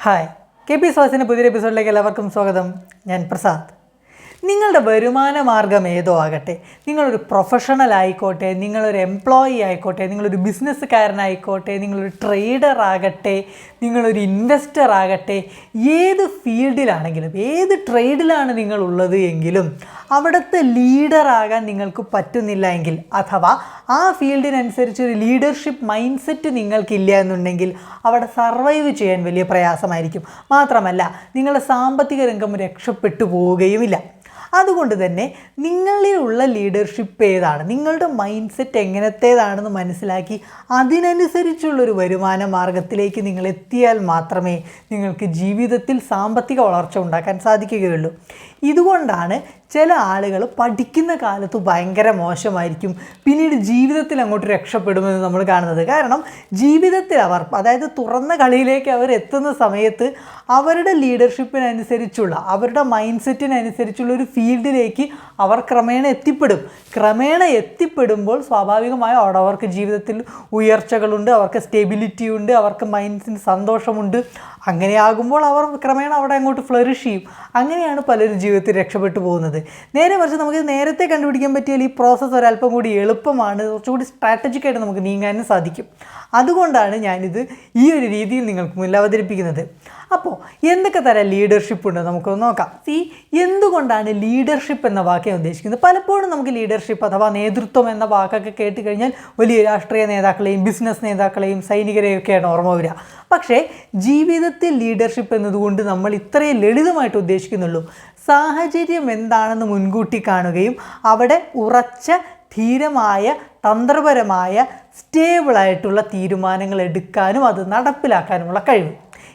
Hi. K P സ്വാസിന്റെ പുതിയൊരു എപ്പിസോഡിലേക്ക് എല്ലാവർക്കും സ്വാഗതം. ഞാൻ പ്രസാദ്. നിങ്ങളുടെ വരുമാന മാർഗം ഏതോ ആകട്ടെ. നിങ്ങളൊരു പ്രൊഫഷണൽ ആയിക്കോട്ടെ നിങ്ങളൊരു എംപ്ലോയി ആയിക്കോട്ടെ നിങ്ങളൊരു ബിസിനസ്സുകാരനായിക്കോട്ടെ നിങ്ങളൊരു ട്രേഡർ ആകട്ടെ നിങ്ങളൊരു ഇൻവെസ്റ്റർ ആകട്ടെ ഏത് ഫീൽഡിലാണെങ്കിലും ഏത് ട്രേഡിലാണ് നിങ്ങൾ നിങ്ങളുള്ളത് എങ്കിലും അവിടുത്തെ ലീഡറാകാൻ നിങ്ങൾക്ക് പറ്റുന്നില്ല എങ്കിൽ അഥവാ ആ ഫീൽഡിനനുസരിച്ച് ഒരു ലീഡർഷിപ്പ് മൈൻഡ് സെറ്റ് നിങ്ങൾക്കില്ല എന്നുണ്ടെങ്കിൽ അവിടെ സർവൈവ് ചെയ്യാൻ വലിയ പ്രയാസമായിരിക്കും. മാത്രമല്ല നിങ്ങളുടെ സാമ്പത്തിക രംഗം രക്ഷപ്പെട്ടു പോവുകയുമില്ല. അതുകൊണ്ട് തന്നെ നിങ്ങളിലുള്ള ലീഡർഷിപ്പ് ഏതാണ്? നിങ്ങളുടെ മൈൻഡ് സെറ്റ് എങ്ങനത്തേതാണെന്ന് മനസ്സിലാക്കി അതിനനുസരിച്ചുള്ളൊരു വരുമാന മാർഗത്തിലേക്ക് നിങ്ങൾ എത്തിയാൽ മാത്രമേ നിങ്ങൾക്ക് ജീവിതത്തിൽ സാമ്പത്തിക വളർച്ച ഉണ്ടാക്കാൻ സാധിക്കുകയുള്ളൂ. ഇതുകൊണ്ടാണ് ചില ആളുകൾ പഠിക്കുന്ന കാലത്ത് ഭയങ്കര മോശമായിരിക്കും. പിന്നീട് ജീവിതത്തിൽ അങ്ങോട്ട് രക്ഷപ്പെടുമെന്ന് നമ്മൾ കാണുന്നത്. കാരണം ജീവിതത്തിൽ അവർ അതായത് തുറന്ന കളിയിലേക്ക് അവർ എത്തുന്ന സമയത്ത് അവരുടെ ലീഡർഷിപ്പിനനുസരിച്ചുള്ള അവരുടെ മൈൻഡ് സെറ്റിനനുസരിച്ചുള്ള ഒരു ഫീൽഡിലേക്ക് അവർ ക്രമേണ എത്തിപ്പെടും. ക്രമേണ എത്തിപ്പെടുമ്പോൾ സ്വാഭാവികമായും അവിടെ അവർക്ക് ജീവിതത്തിൽ ഉയർച്ചകളുണ്ട് അവർക്ക് സ്റ്റെബിലിറ്റി ഉണ്ട് അവർക്ക് മൈൻഡ്സിന് സന്തോഷമുണ്ട്. അങ്ങനെയാകുമ്പോൾ അവർ ക്രമേണ അവിടെ അങ്ങോട്ട് ഫ്ലറിഷ് ചെയ്യും. അങ്ങനെയാണ് പലരും ജീവിതത്തിൽ രക്ഷപ്പെട്ടു പോകുന്നത്. നേരെ മറിച്ച് നമുക്ക് നേരത്തെ കണ്ടുപിടിക്കാൻ പറ്റിയാൽ ഈ പ്രോസസ്സ് ഒരല്പം കൂടി എളുപ്പമാണ്. കുറച്ചുകൂടി സ്ട്രാറ്റജിക്കായിട്ട് നമുക്ക് നീങ്ങാനും സാധിക്കും. അതുകൊണ്ടാണ് ഞാനിത് ഈ ഒരു രീതിയിൽ നിങ്ങൾക്ക് മുന്നിൽ അവതരിപ്പിക്കുന്നത്. അപ്പോൾ എന്തൊക്കെ തരം ലീഡർഷിപ്പ് ഉണ്ട്? നമുക്കൊന്ന് നോക്കാം. സി എന്തുകൊണ്ടാണ് ലീഡർഷിപ്പ് എന്ന വാക്ക് ഉദ്ദേശിക്കുന്നത്? പലപ്പോഴും നമുക്ക് ലീഡർഷിപ്പ് അഥവാ നേതൃത്വം എന്ന വാക്കൊക്കെ കേട്ട് കഴിഞ്ഞാൽ വലിയ രാഷ്ട്രീയ നേതാക്കളെയും ബിസിനസ് നേതാക്കളെയും സൈനികരെയൊക്കെയാണ് ഓർമ്മ വരിക. പക്ഷേ ജീവിതത്തിൽ ലീഡർഷിപ്പ് എന്നതുകൊണ്ട് നമ്മൾ ഇത്രയും ലളിതമായിട്ട് ഉദ്ദേശിക്കുന്നുള്ളൂ. സാഹചര്യം എന്താണെന്ന് മുൻകൂട്ടി കാണുകയും അവിടെ ഉറച്ച ധീരമായ തന്ത്രപരമായ സ്റ്റേബിളായിട്ടുള്ള തീരുമാനങ്ങൾ എടുക്കാനും അത് നടപ്പിലാക്കാനുമുള്ള കഴിവ്.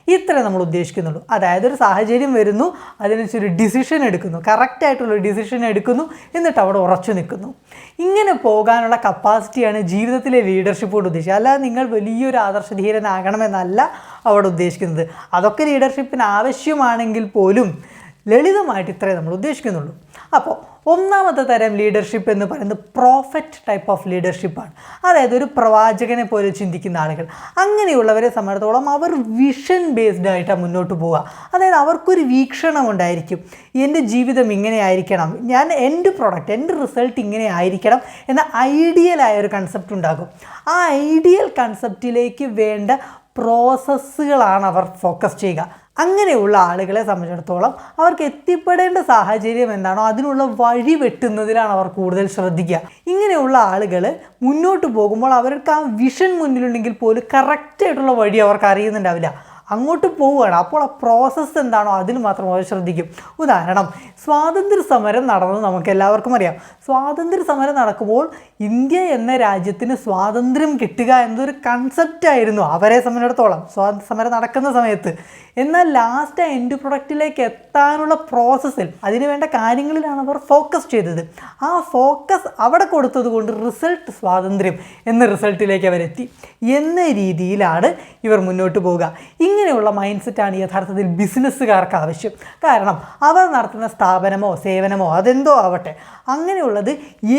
ഇത്രേ നമ്മൾ ഉദ്ദേശിക്കുന്നുള്ളൂ. അതായത് ഒരു സാഹചര്യം വരുന്നു അതിനനുസരിച്ച് ഒരു ഡിസിഷൻ എടുക്കുന്നു കറക്റ്റായിട്ടുള്ള ഡിസിഷൻ എടുക്കുന്നു എന്നിട്ട് അവിടെ ഉറച്ചു നിൽക്കുന്നു. ഇങ്ങനെ പോകാനുള്ള കപ്പാസിറ്റിയാണ് ജീവിതത്തിലെ ലീഡർഷിപ്പ് കൊണ്ട് ഉദ്ദേശിച്ചത്. അല്ലാതെ നിങ്ങൾ വലിയൊരു ആദർശധീരനാകണമെന്നല്ല അവിടെ ഉദ്ദേശിക്കുന്നത്. അതൊക്കെ ലീഡർഷിപ്പിന് ആവശ്യമാണെങ്കിൽ പോലും ലളിതമായിട്ട് ഇത്രേ നമ്മൾ ഉദ്ദേശിക്കുന്നുള്ളൂ. അപ്പോൾ ഒന്നാമത്തെ തരം ലീഡർഷിപ്പ് എന്ന് പറയുന്നത് പ്രോഫറ്റ് ടൈപ്പ് ഓഫ് ലീഡർഷിപ്പാണ് അതായത് ഒരു പ്രവാചകനെ പോലെ ചിന്തിക്കുന്ന ആളുകൾ. അങ്ങനെയുള്ളവരെ സംബന്ധിച്ചിടത്തോളം അവർ വിഷൻ ബേസ്ഡ് ആയിട്ടാണ് മുന്നോട്ട് പോവുക. അതായത് അവർക്കൊരു വീക്ഷണം ഉണ്ടായിരിക്കും. എന്റെ ജീവിതം ഇങ്ങനെ ആയിരിക്കണം. ഞാൻ എന്റെ പ്രൊഡക്റ്റ് എന്റെ റിസൾട്ട് ഇങ്ങനെ ആയിരിക്കണം എന്ന ഐഡിയലായ ഒരു കൺസെപ്റ്റ് ഉണ്ടാകും. ആ ഐഡിയൽ കൺസെപ്റ്റിലേക്ക് വേണ്ട പ്രോസസ്സുകളാണ് അവർ ഫോക്കസ് ചെയ്യുക. അങ്ങനെയുള്ള ആളുകളെ സംബന്ധിച്ചിടത്തോളം അവർക്ക് എത്തിപ്പെടേണ്ട സാഹചര്യം എന്താണോ അതിനുള്ള വഴി വെട്ടുന്നതിലാണ് അവർ കൂടുതൽ ശ്രദ്ധിക്കുക. ഇങ്ങനെയുള്ള ആളുകൾ മുന്നോട്ട് പോകുമ്പോൾ അവർക്ക് ആ വിഷൻ മുന്നിലുണ്ടെങ്കിൽ പോലും കറക്റ്റായിട്ടുള്ള വഴി അവർക്ക് അറിയുന്നുണ്ടാവില്ല. അങ്ങോട്ട് പോവുകയാണ്. അപ്പോൾ ആ പ്രോസസ്സ് എന്താണോ അതിൽ മാത്രം അവർ ശ്രദ്ധിക്കും. ഉദാഹരണം സ്വാതന്ത്ര്യ സമരം നടന്നത് നമുക്ക് എല്ലാവർക്കും അറിയാം. സ്വാതന്ത്ര്യ സമരം നടക്കുമ്പോൾ ഇന്ത്യ എന്ന രാജ്യത്തിന് സ്വാതന്ത്ര്യം കിട്ടുക എന്നൊരു കൺസെപ്റ്റ് ആയിരുന്നു അവരെ സംബന്ധിച്ചിടത്തോളം. സ്വാതന്ത്ര്യ സമരം നടക്കുന്ന സമയത്ത്. എന്നാൽ ലാസ്റ്റ് എൻഡ് പ്രൊഡക്റ്റിലേക്ക് എത്താനുള്ള പ്രോസസ്സിൽ അതിന് വേണ്ട കാര്യങ്ങളിലാണ് അവർ ഫോക്കസ് ചെയ്തത്. ആ ഫോക്കസ് അവിടെ കൊടുത്തത് കൊണ്ട് റിസൾട്ട് സ്വാതന്ത്ര്യം എന്ന റിസൾട്ടിലേക്ക് അവരെത്തി. എന്ന രീതിയിലാണ് ഇവർ മുന്നോട്ട് പോവുക. ഇങ്ങനെയുള്ള മൈൻഡ് സെറ്റാണ് യഥാർത്ഥത്തിൽ ബിസിനസ്സുകാർക്ക് ആവശ്യം. കാരണം അവർ നടത്തുന്ന സ്ഥാപനമോ സേവനമോ അതെന്തോ ആവട്ടെ അങ്ങനെയുള്ളത്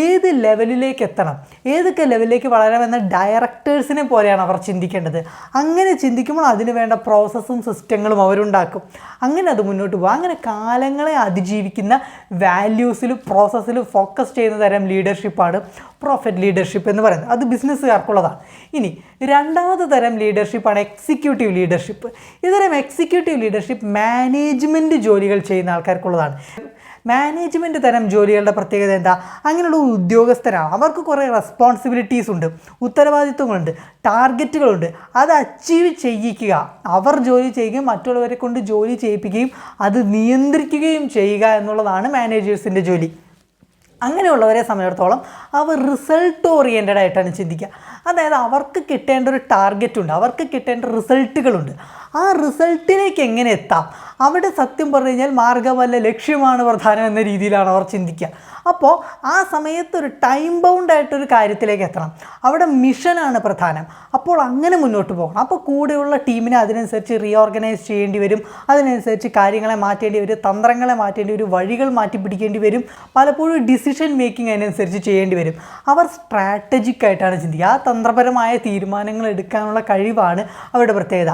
ഏത് ലെവലിലേക്ക് എത്തണം ഏതൊക്കെ ലെവലിലേക്ക് വളരാമെന്ന ഡയറക്ടേഴ്സിനെ പോലെയാണ് അവർ ചിന്തിക്കേണ്ടത്. അങ്ങനെ ചിന്തിക്കുമ്പോൾ അതിന് വേണ്ട പ്രോസസ്സും സിസ്റ്റങ്ങളും അവരുണ്ടാക്കും. അങ്ങനെ അത് മുന്നോട്ട് പോകും അങ്ങനെ കാലങ്ങളെ അതിജീവിക്കുന്ന വാല്യൂസിലും പ്രോസസ്സിലും ഫോക്കസ് ചെയ്യുന്ന തരം ലീഡർഷിപ്പാണ് പ്രോഫിറ്റ് ലീഡർഷിപ്പ് എന്ന് പറയുന്നത്. അത് ബിസിനസ്സുകാർക്കുള്ളതാണ്. ഇനി രണ്ടാമത്തെ തരം ലീഡർഷിപ്പാണ് എക്സിക്യൂട്ടീവ് ലീഡർഷിപ്പ്. ഇത്തരം എക്സിക്യൂട്ടീവ് ലീഡർഷിപ്പ് മാനേജ്മെന്റ് ജോലികൾ ചെയ്യുന്ന ആൾക്കാർക്കുള്ളതാണ്. മാനേജ്മെന്റ് തരം ജോലികളുടെ പ്രത്യേകത എന്താ? അങ്ങനെയുള്ള ഉദ്യോഗസ്ഥരാണ്. അവർക്ക് കുറേ റെസ്പോൺസിബിലിറ്റീസ് ഉണ്ട് ഉത്തരവാദിത്വങ്ങളുണ്ട് ടാർഗറ്റുകളുണ്ട് അത് അച്ചീവ് ചെയ്യിക്കുക. അവർ ജോലി ചെയ്യുകയും മറ്റുള്ളവരെ കൊണ്ട് ജോലി ചെയ്യിപ്പിക്കുകയും അത് നിയന്ത്രിക്കുകയും ചെയ്യുക എന്നുള്ളതാണ് മാനേജേഴ്സിന്റെ ജോലി. അങ്ങനെയുള്ളവരെ സംബന്ധിച്ചിടത്തോളം അവർ റിസൾട്ട് ഓറിയന്റഡ് ആയിട്ടാണ് ചിന്തിക്കുക. അതായത് അവർക്ക് കിട്ടേണ്ട ഒരു ടാർഗറ്റ് ഉണ്ട് അവർക്ക് കിട്ടേണ്ട റിസൾട്ടുകളുണ്ട്. ആ റിസൾട്ടിലേക്ക് എങ്ങനെ എത്താം? അവിടെ സത്യം പറഞ്ഞു കഴിഞ്ഞാൽ മാർഗമല്ല ലക്ഷ്യമാണ് പ്രധാനം എന്ന രീതിയിലാണ് അവർ ചിന്തിക്കുക. അപ്പോൾ ആ സമയത്ത് ഒരു ടൈം ബൗണ്ടായിട്ടൊരു കാര്യത്തിലേക്ക് എത്തണം. അവിടെ മിഷനാണ് പ്രധാനം. അപ്പോൾ അങ്ങനെ മുന്നോട്ട് പോകണം. അപ്പോൾ കൂടെയുള്ള ടീമിനെ അതിനനുസരിച്ച് റീഓർഗനൈസ് ചെയ്യേണ്ടി വരും. അതിനനുസരിച്ച് കാര്യങ്ങളെ മാറ്റേണ്ടി വരും. തന്ത്രങ്ങളെ മാറ്റേണ്ടി വരും. വഴികൾ മാറ്റി പിടിക്കേണ്ടി വരും. പലപ്പോഴും ഡിസിഷൻ മേക്കിംഗ് അതിനനുസരിച്ച് ചെയ്യേണ്ടി വരും. അവർ സ്ട്രാറ്റജിക്കായിട്ടാണ് ചിന്തിക്കുക. ആ തന്ത്രപരമായ തീരുമാനങ്ങൾ എടുക്കാനുള്ള കഴിവാണ് അവരുടെ പ്രത്യേകത.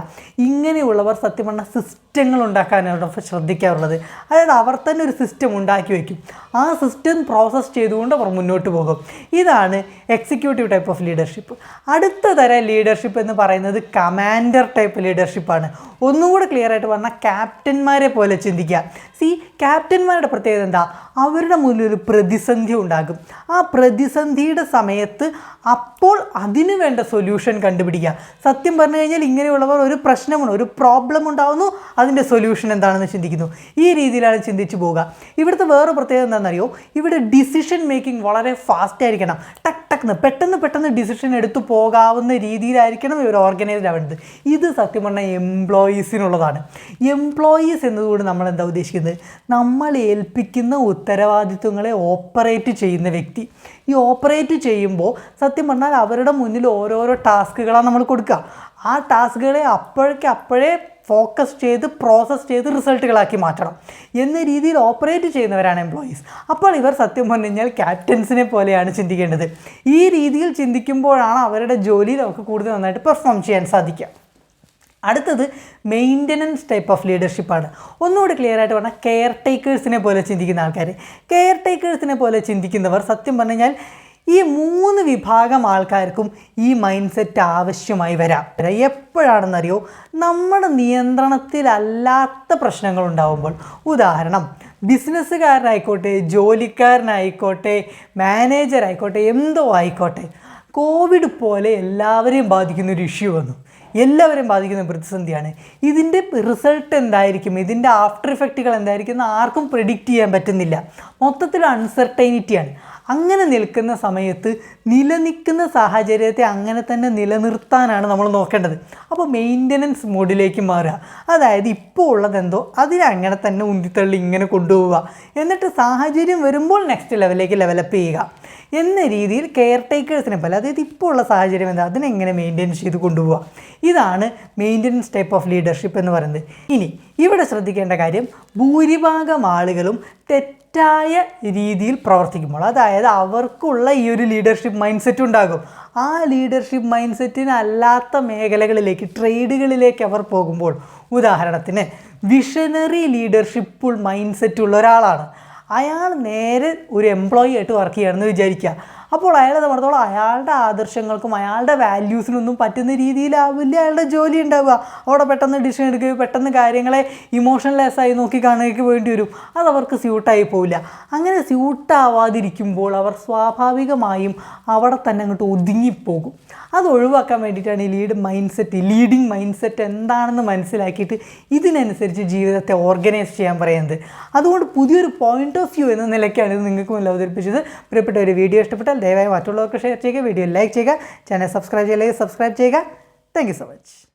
ഇങ്ങനെയുള്ളവർ സത്യം പറഞ്ഞാൽ സിസ്റ്റങ്ങൾ ഉണ്ടാക്കാനാണ് ശ്രദ്ധിക്കാറുള്ളത്. അതായത് അവർ തന്നെ ഒരു സിസ്റ്റം ഉണ്ടാക്കി വയ്ക്കും. ആ സിസ്റ്റം പ്രോസസ്സ് ചെയ്തുകൊണ്ട് അവർ മുന്നോട്ട് പോകും. ഇതാണ് എക്സിക്യൂട്ടീവ് ടൈപ്പ് ഓഫ് ലീഡർഷിപ്പ് അടുത്ത തരം ലീഡർഷിപ്പ് എന്ന് പറയുന്നത് കമാൻഡർ ടൈപ്പ് ലീഡർഷിപ്പാണ് ഒന്നുകൂടെ ക്ലിയർ ആയിട്ട് പറഞ്ഞാൽ ക്യാപ്റ്റന്മാരെ പോലെ ചിന്തിക്കുക. സി ക്യാപ്റ്റന്മാരുടെ പ്രത്യേകത എന്താ? അവരുടെ മുന്നിൽ ഒരു പ്രതിസന്ധി ഉണ്ടാകും. ആ പ്രതിസന്ധിയുടെ സമയത്ത് അപ്പോൾ അതിന് വേണ്ട സൊല്യൂഷൻ കണ്ടുപിടിക്കുക. സത്യം പറഞ്ഞു കഴിഞ്ഞാൽ ഇങ്ങനെയുള്ളവർ ഒരു പ്രശ്നമുണ്ട് ഒരു പ്രോബ്ലം ഉണ്ടാകുന്നു അതിന്റെ സൊല്യൂഷൻ എന്താണെന്ന് ചിന്തിക്കുന്നു. ഈ രീതിയിലാണ് ചിന്തിച്ചു പോവുക. ഇവിടുത്തെ വേറെ പ്രത്യേകത എന്താണെന്നറിയോ? ഇവിടെ ഡിസിഷൻ മേക്കിംഗ് വളരെ ഫാസ്റ്റ് ആയിരിക്കണം. ടക്ക് ടക്ന്ന് പെട്ടെന്ന് പെട്ടെന്ന് ഡിസിഷൻ എടുത്തു പോകാവുന്ന രീതിയിലായിരിക്കണം ഇവർ ഓർഗനൈസ്ഡ് ആവേണ്ടത്. ഇത് സത്യം പറഞ്ഞാൽ എംപ്ലോയീസിനുള്ളതാണ് എംപ്ലോയീസ് എന്നതുകൊണ്ട് നമ്മൾ എന്താ ഉദ്ദേശിക്കുന്നത്? നമ്മൾ ഏൽപ്പിക്കുന്ന ഉത്തരവാദിത്വങ്ങളെ ഓപ്പറേറ്റ് ചെയ്യുന്ന വ്യക്തി. ഈ ഓപ്പറേറ്റ് ചെയ്യുമ്പോൾ സത്യം പറഞ്ഞാൽ അവരുടെ മുന്നിൽ ഓരോരോ ടാസ്കുകളാണ് നമ്മൾ കൊടുക്കുക. ആ ടാസ്കുകളെ അപ്പോഴേക്ക് അപ്പോഴേ ഫോക്കസ് ചെയ്ത് പ്രോസസ്സ് ചെയ്ത് റിസൾട്ടുകളാക്കി മാറ്റണം എന്ന രീതിയിൽ ഓപ്പറേറ്റ് ചെയ്യുന്നവരാണ് എംപ്ലോയീസ് അപ്പോൾ ഇവർ സത്യം പറഞ്ഞു കഴിഞ്ഞാൽ ക്യാപ്റ്റൻസിനെ പോലെയാണ് ചിന്തിക്കേണ്ടത്. ഈ രീതിയിൽ ചിന്തിക്കുമ്പോഴാണ് അവരുടെ ജോലിയിൽ അവർക്ക് കൂടുതൽ നന്നായിട്ട് പെർഫോം ചെയ്യാൻ സാധിക്കുക. അടുത്തത് മെയിന്റനൻസ് ടൈപ്പ് ഓഫ് ലീഡർഷിപ്പാണ് ഒന്നുകൂടി ക്ലിയർ ആയിട്ട് പറഞ്ഞാൽ കെയർ ടേക്കേഴ്സിനെ പോലെ ചിന്തിക്കുന്ന ആൾക്കാർ കെയർ ടേക്കേഴ്സിനെ പോലെ ചിന്തിക്കുന്നവർ സത്യം പറഞ്ഞു കഴിഞ്ഞാൽ ഈ മൂന്ന് വിഭാഗം ആൾക്കാർക്കും ഈ മൈൻഡ് സെറ്റ് ആവശ്യമായി വരാം. എപ്പോഴാണെന്നറിയോ? നമ്മുടെ നിയന്ത്രണത്തിലല്ലാത്ത പ്രശ്നങ്ങൾ ഉണ്ടാകുമ്പോൾ ഉദാഹരണം ബിസിനസ്സുകാരനായിക്കോട്ടെ ജോലിക്കാരനായിക്കോട്ടെ മാനേജർ ആയിക്കോട്ടെ എന്തോ ആയിക്കോട്ടെ. കോവിഡ് പോലെ എല്ലാവരെയും ബാധിക്കുന്ന ഒരു ഇഷ്യൂ വന്നു. എല്ലാവരെയും ബാധിക്കുന്ന പ്രതിസന്ധിയാണ്. ഇതിന്റെ റിസൾട്ട് എന്തായിരിക്കും? ഇതിന്റെ ആഫ്റ്റർ ഇഫക്റ്റുകൾ എന്തായിരിക്കും? എന്ന് ആർക്കും പ്രിഡിക്റ്റ് ചെയ്യാൻ പറ്റുന്നില്ല. മൊത്തത്തിൽ അൺസർട്ടൈനിറ്റിയാണ് അങ്ങനെ നിൽക്കുന്ന സമയത്ത് നിലനിൽക്കുന്ന സാഹചര്യത്തെ അങ്ങനെ തന്നെ നിലനിർത്താനാണ് നമ്മൾ നോക്കേണ്ടത്. അപ്പോൾ മെയിന്റനൻസ് മോഡിലേക്ക് മാറുക. അതായത് ഇപ്പോൾ ഉള്ളതെന്തോ അതിനെ അങ്ങനെ തന്നെ ഉന്തിത്തള്ളി ഇങ്ങനെ കൊണ്ടുപോവുക. എന്നിട്ട് സാഹചര്യം വരുമ്പോൾ നെക്സ്റ്റ് ലെവലിലേക്ക് ഡെവലപ്പ് ചെയ്യുക. എന്ന രീതിയിൽ കെയർ ടേക്കേഴ്സിനെ പോലെ അതായത് ഇപ്പോൾ ഉള്ള സാഹചര്യം എന്താ? അതിനെങ്ങനെ മെയിന്റെയിൻ ചെയ്ത് കൊണ്ടുപോകാം ഇതാണ് മെയിന്റെനൻസ് ടൈപ്പ് ഓഫ് ലീഡർഷിപ്പ് എന്ന് പറയുന്നത്. ഇനി ഇവിടെ ശ്രദ്ധിക്കേണ്ട കാര്യം ഭൂരിഭാഗം ആളുകളും തെറ്റായ രീതിയിൽ പ്രവർത്തിക്കുമ്പോൾ അതായത് അവർക്കുള്ള ഈ ഒരു ലീഡർഷിപ്പ് മൈൻഡ് സെറ്റ് ഉണ്ടാകും. ആ ലീഡർഷിപ്പ് മൈൻഡ് സെറ്റിന് അല്ലാത്ത മേഖലകളിലേക്ക് ട്രേഡുകളിലേക്ക് അവർ പോകുമ്പോൾ ഉദാഹരണത്തിന് വിഷനറി ലീഡർഷിപ്പ് മൈൻഡ് സെറ്റ് ഉള്ള ഒരാളാണ്. അയാൾ നേരെ ഒരു എംപ്ലോയി ആയിട്ട് വർക്ക് ചെയ്യണമെന്ന് വിചാരിക്കുക. അപ്പോൾ അയാളെ സംബന്ധിച്ചോളം അയാളുടെ ആദർശങ്ങൾക്കും അയാളുടെ വാല്യൂസിനൊന്നും പറ്റുന്ന രീതിയിലാവില്ല അയാളുടെ ജോലി ഉണ്ടാവുക. അവിടെ പെട്ടെന്ന് ഡിസിഷൻ എടുക്കുകയും പെട്ടെന്ന് കാര്യങ്ങളെ ഇമോഷണലെസ് ആയി നോക്കി കാണുകയൊക്കെ വേണ്ടി വരും. അത് അവർക്ക് സ്യൂട്ടായി പോവില്ല. അങ്ങനെ സ്യൂട്ടാവാതിരിക്കുമ്പോൾ അവർ സ്വാഭാവികമായും അവിടെ തന്നെ അങ്ങോട്ട് ഒതുങ്ങിപ്പോകും. അത് ഒഴിവാക്കാൻ വേണ്ടിയിട്ടാണ് ഈ lead mind set leading mind set എന്താണെന്ന് മനസ്സിലാക്കിയിട്ട് ഇതിനനുസരിച്ച് ജീവിതത്തെ ഓർഗനൈസ് ചെയ്യാൻ പറയുന്നത്. അതുകൊണ്ട് പുതിയൊരു പോയിന്റ് ഓഫ് വ്യൂ എന്ന നിലയ്ക്കാണ് ഇത് നിങ്ങൾക്ക് മുന്നിൽ അവതരിപ്പിച്ചത്. പ്രിയപ്പെട്ട ഒരു വീഡിയോ ഇഷ്ടപ്പെട്ടാൽ ദയവായി മറ്റുള്ളവർക്ക് ഷെയർ ചെയ്യുക വീഡിയോ ലൈക്ക് ചെയ്യുക ചാനൽ സബ്സ്ക്രൈബ് ചെയ്യുക സബ്സ്ക്രൈബ് ചെയ്യുക താങ്ക് യു സോ മച്ച്